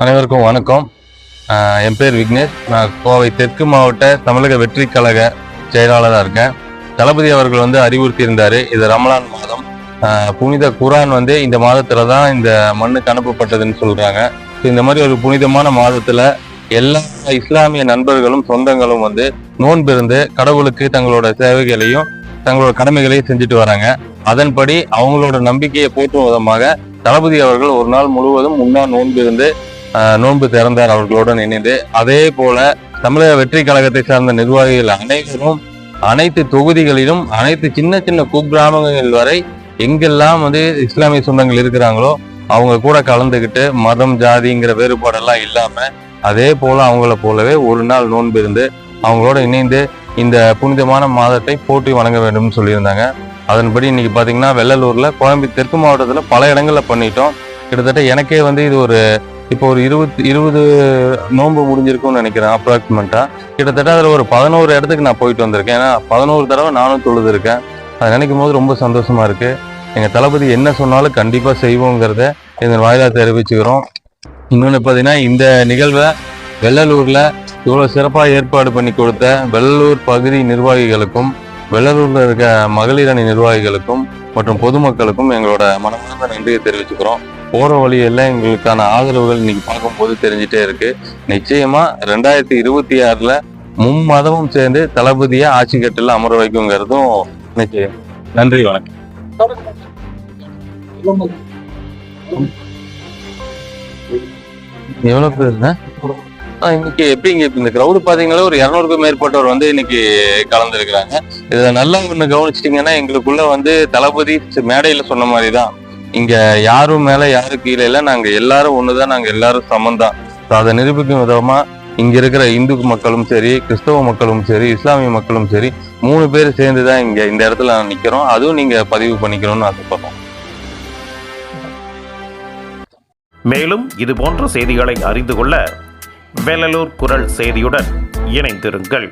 அனைவருக்கும் வணக்கம். என் பேர் விக்னேஷ். நான் கோவை தெற்கு மாவட்ட தமிழக வெற்றி கழக செயலாளராக இருக்கேன். தளபதி அவர்கள் வந்து அறிவுறுத்தி இருந்தார் இது ரமலான் மாதம். புனித குரான் வந்து இந்த மாதத்தில் தான் இந்த மண்ணுக்கு அனுப்பப்பட்டதுன்னு சொல்கிறாங்க இந்த மாதிரி ஒரு புனிதமான மாதத்தில் எல்லா இஸ்லாமிய நண்பர்களும் சொந்தங்களும் வந்து நோன்பிருந்து கடவுளுக்கு தங்களோட சேவைகளையும் தங்களோட கடமைகளையும் செஞ்சுட்டு வராங்க. அதன்படி அவங்களோட நம்பிக்கையை போற்றும் விதமாக தளபதி அவர்கள் ஒரு நாள் முழுவதும் முன்னாள் நோன்பிருந்து நோன்பு திறந்தார் அவர்களுடன் இணைந்து அதே போல தமிழக வெற்றி கழகத்தை சார்ந்த நிர்வாகிகள் அனைவரும் அனைத்து தொகுதிகளிலும் அனைத்து சின்ன சின்ன குக்கிராமங்கள் வரை எங்கெல்லாம் வந்து இஸ்லாமிய சொந்தங்கள் இருக்கிறாங்களோ அவங்க கூட கலந்துக்கிட்டு மதம் ஜாதிங்கிற வேறுபாடெல்லாம் இல்லாம அதே போல அவங்கள போலவே ஒரு நாள் நோன்பு இருந்து அவங்களோட இணைந்து இந்த புனிதமான மாதத்தை போற்றி வணங்க வேண்டும்னு சொல்லியிருந்தாங்க. அதன்படி இன்னைக்கு பாத்தீங்கன்னா வெள்ளலூர்ல கோயம்புத்தூர் தெற்கு மாவட்டத்துல பல இடங்கள்ல பண்ணிட்டோம். கிட்டத்தட்ட எனக்கே வந்து இது ஒரு இப்போ ஒரு இருபத்தி இருபது நோன்பு முடிஞ்சிருக்கும்னு நினைக்கிறேன் அப்ராக்சிமெண்ட்டாக கிட்டத்தட்ட அதில் ஒரு பதினோரு இடத்துக்கு நான் போயிட்டு வந்திருக்கேன். ஏன்னா பதினோரு தடவை நானும் தொழுது இருக்கேன் அதை நினைக்கும் போது ரொம்ப சந்தோஷமா இருக்கு. எங்கள் தளபதி என்ன சொன்னாலும் கண்டிப்பாக செய்வோங்கிறத இதன் வாயிலாக தெரிவிச்சுக்கிறோம். இன்னொன்று பார்த்தீங்கன்னா இந்த நிகழ்வை வெள்ளலூரில் இவ்வளோ சிறப்பாக ஏற்பாடு பண்ணி கொடுத்த வெள்ளலூர் பகுதி நிர்வாகிகளுக்கும் வெள்ளலூரில் இருக்க மகளிர் அணி நிர்வாகிகளுக்கும் மற்றும் பொதுமக்களுக்கும் எங்களோட மனமார்ந்த நன்றியை தெரிவிச்சுக்கிறோம். போகிற வழியெல்லாம் எங்களுக்கான ஆதரவுகள் இன்னைக்கு பார்க்கும்போது தெரிஞ்சிட்டே இருக்கு. நிச்சயமா ரெண்டாயிரத்தி இருபத்தி ஆறில் மும்மதமும் சேர்ந்து தளபதியை ஆட்சி கட்டில் அமர வைக்குங்கிறதும் நிச்சயம். நன்றி வணக்கம். எவ்வளோ பேர் ஆ, இன்னைக்கு எப்படிங்க இப்ப இந்த கிரௌடு பாத்தீங்களா? ஒரு இரநூறுக்கும் மேற்பட்டவர் வந்து இன்னைக்கு கலந்துருக்கிறாங்க. இதை நல்லா ஒன்று கவனிச்சிட்டிங்கன்னா எங்களுக்குள்ள வந்து தளபதி மேடையில் சொன்ன மாதிரி தான் இங்க யாரும் மேல யாரும் கீழே இல்ல. நாங்க எல்லாரும் ஒண்ணுதான். நாங்க எல்லாரும் சமந்தான் அதை நிரூபிக்கும் விதமா இங்க இருக்கிற இந்து மக்களும் சரி கிறிஸ்தவ மக்களும் சரி இஸ்லாமிய மக்களும் சரி மூணு பேர் சேர்ந்து தான் இங்க இந்த இடத்துல நிக்கிறோம். அதுவும் நீங்க பதிவு பண்ணிக்கணும்னு ஆசைப்படுறோம். மேலும் இது போன்ற செய்திகளை அறிந்து கொள்ள வேலலூர் குரல் செய்தியுடன் இணைந்திருங்கள்.